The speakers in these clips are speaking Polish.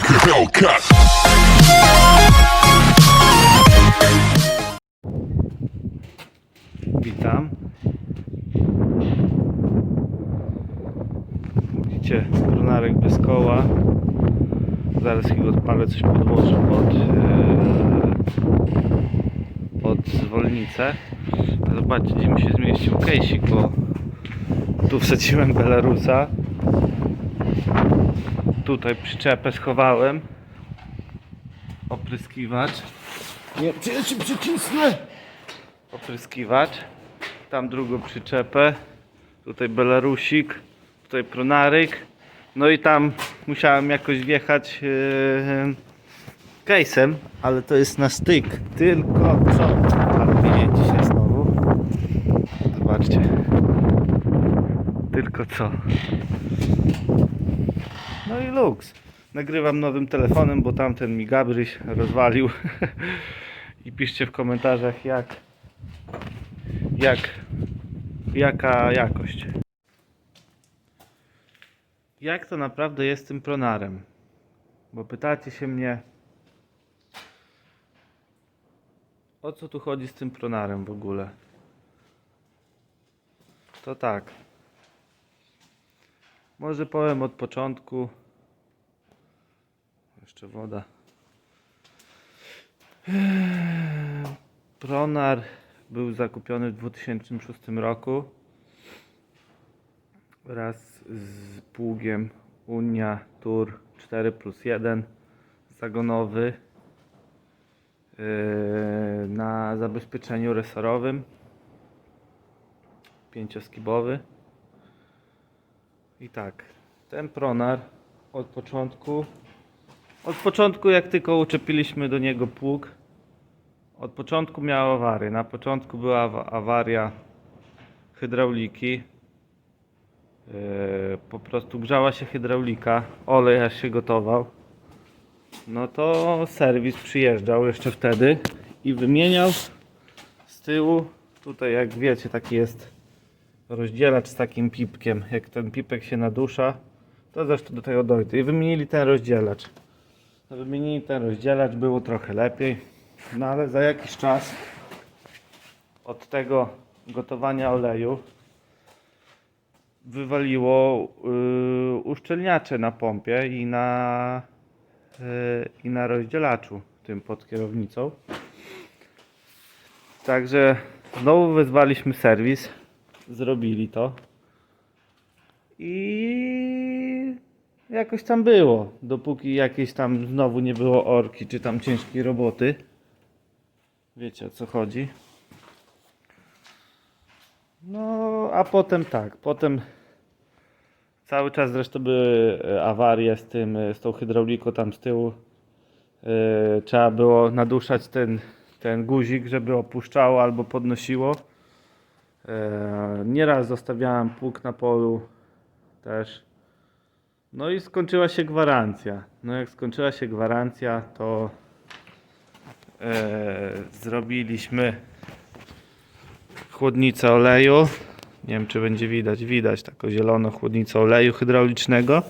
like a Hellcat. Witam. Widzicie, brunarek bez koła. Zaraz ich odpalę, coś podłożę pod, e, pod zwolnicę. Zobaczcie, gdzie mi się zmieścił kejsik, bo tu wsadziłem Belarusa. Tutaj przyczepę schowałem. Opryskiwacz. Nie, czy ja ci przycisnę? opryskiwacz, tam drugą przyczepę, tutaj belarusik, tutaj pronaryk, no i tam musiałem jakoś wjechać yy, case'em, ale to jest na styk, tylko co? Mnie dzisiaj znowu. Zobaczcie. Tylko co? No i luks. Nagrywam nowym telefonem, bo tamten mi Gabryś rozwalił. I piszcie w komentarzach jak jak jaka jakość. Jak to naprawdę jest tym pronarem? Bo pytacie się mnie o co tu chodzi z tym pronarem w ogóle? To tak. Może powiem od początku. Jeszcze woda. Pronar był zakupiony w 2006 roku wraz z pługiem Unia Tour 4 plus 1 zagonowy yy, na zabezpieczeniu resorowym pięcioskibowy i tak ten pronar od początku od początku jak tylko uczepiliśmy do niego pług od początku miał awarię. Na początku była awa- awaria hydrauliki. Yy, po prostu grzała się hydraulika, olej aż się gotował. No to serwis przyjeżdżał jeszcze wtedy i wymieniał z tyłu. Tutaj jak wiecie taki jest rozdzielacz z takim pipkiem. Jak ten pipek się nadusza, to zresztą do tego dojdę. I wymienili ten rozdzielacz. Wymienili ten rozdzielacz, było trochę lepiej. No ale za jakiś czas od tego gotowania oleju wywaliło yy, uszczelniacze na pompie i na, yy, i na rozdzielaczu tym pod kierownicą. Także znowu wezwaliśmy serwis, zrobili to i jakoś tam było, dopóki jakieś tam znowu nie było orki czy tam ciężkiej roboty. Wiecie o co chodzi. No, a potem tak, potem cały czas zresztą były e, awarie z tym, e, z tą hydrauliką tam z tyłu. E, Trzeba było naduszać ten, ten guzik, żeby opuszczało albo podnosiło. E, Nieraz zostawiałem pług na polu też. No i skończyła się gwarancja. No jak skończyła się gwarancja, to e, zrobiliśmy chłodnicę oleju. Nie wiem, czy będzie widać. Widać taką zieloną chłodnicę oleju hydraulicznego.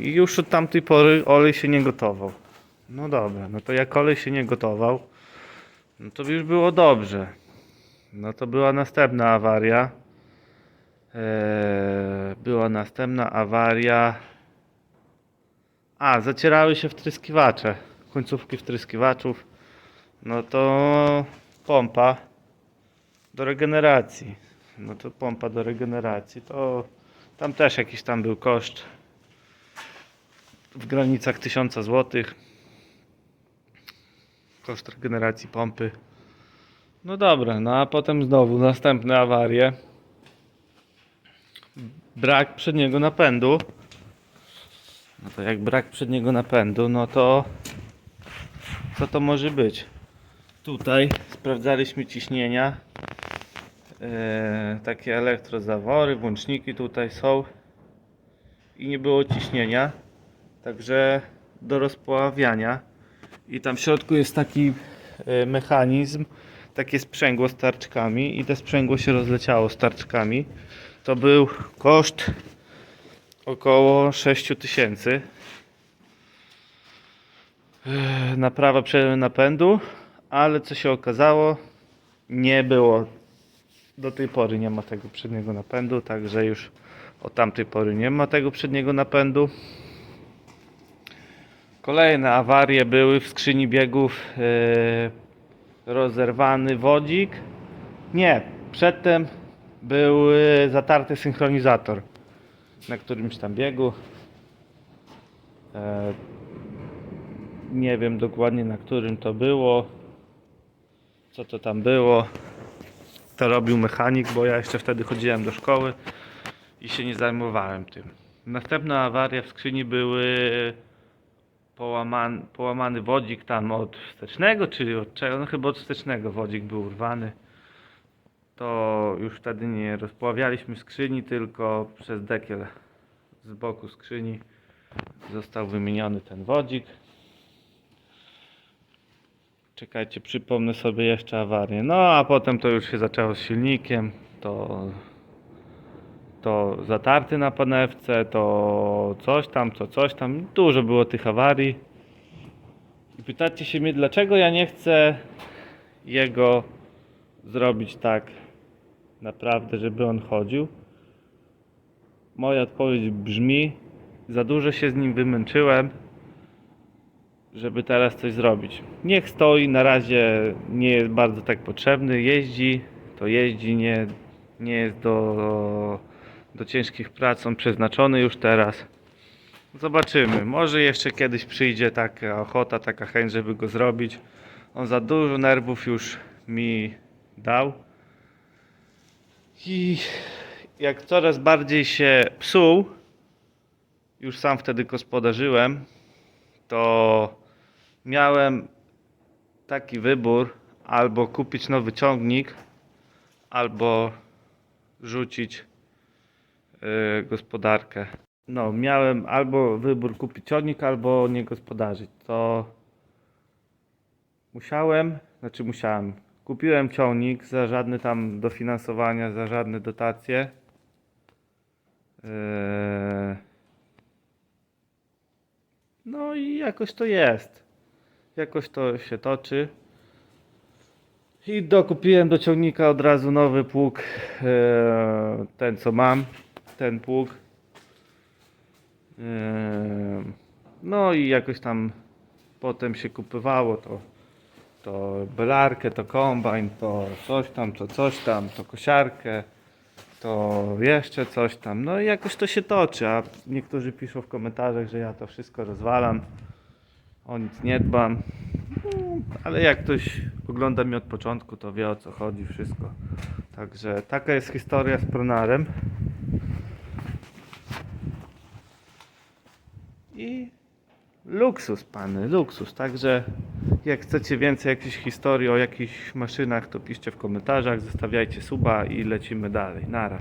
I już od tamtej pory olej się nie gotował. No dobra, no to jak olej się nie gotował, no to już było dobrze. No to była następna awaria. Eee, była następna awaria. A, zacierały się wtryskiwacze. Końcówki wtryskiwaczów. No to pompa do regeneracji. No to pompa do regeneracji. To tam też jakiś tam był koszt w granicach 1000 zł. Koszt regeneracji pompy. No dobra, no a potem znowu następne awarie brak przedniego napędu. No to jak brak przedniego napędu, no to co to może być? Tutaj sprawdzaliśmy ciśnienia. E, takie elektrozawory, włączniki tutaj są i nie było ciśnienia. Także do rozpławiania. I tam w środku jest taki e, mechanizm, takie sprzęgło z tarczkami i te sprzęgło się rozleciało z tarczkami to był koszt około 6000 e, naprawa przedniego napędu, ale co się okazało, nie było do tej pory nie ma tego przedniego napędu, także już od tamtej pory nie ma tego przedniego napędu. Kolejne awarie były w skrzyni biegów. e, rozerwany wodzik. Nie, przedtem był e, zatarty synchronizator na którymś tam biegu. E, nie wiem dokładnie na którym to było. Co to tam było. To robił mechanik, bo ja jeszcze wtedy chodziłem do szkoły i się nie zajmowałem tym. Następna awaria w skrzyni były połamany, połamany wodzik tam od wstecznego, czyli od czego? No chyba od wstecznego wodzik był urwany. To już wtedy nie rozpławialiśmy skrzyni, tylko przez dekiel z boku skrzyni został wymieniony ten wodzik. Czekajcie, przypomnę sobie jeszcze awarię. No a potem to już się zaczęło z silnikiem. To, to zatarty na panewce, to coś tam, to coś tam. Dużo było tych awarii. I pytacie się mnie, dlaczego ja nie chcę jego zrobić tak naprawdę, żeby on chodził. Moja odpowiedź brzmi: za dużo się z nim wymęczyłem, żeby teraz coś zrobić. Niech stoi, na razie nie jest bardzo tak potrzebny. Jeździ, to jeździ, nie, nie jest do, do ciężkich prac on przeznaczony już teraz. Zobaczymy. Może jeszcze kiedyś przyjdzie taka ochota, taka chęć, żeby go zrobić. On za dużo nerwów już mi dał. I jak coraz bardziej się psuł, już sam wtedy gospodarzyłem, to miałem taki wybór: albo kupić nowy ciągnik, albo rzucić yy, gospodarkę. No, miałem albo wybór kupić ciągnik, albo nie gospodarzyć. To musiałem, znaczy musiałem. Kupiłem ciągnik za żadne tam dofinansowania, za żadne dotacje. Eee, No i jakoś to jest. Jakoś to się toczy. I dokupiłem do ciągnika od razu nowy pług. eee, Ten co mam. Ten pług. Eee, No i jakoś tam potem się kupywało to to belarkę, to kombajn, to coś tam, to coś tam, to kosiarkę, to jeszcze coś tam. No i jakoś to się toczy, a niektórzy piszą w komentarzach, że ja to wszystko rozwalam, o nic nie dbam. No, ale jak ktoś ogląda mnie od początku, to wie o co chodzi wszystko. Także taka jest historia z Pronarem. I luksus, pany, luksus. Także jak chcecie więcej jakichś historii o jakichś maszynach, to piszcie w komentarzach, zostawiajcie suba i lecimy dalej. Nara.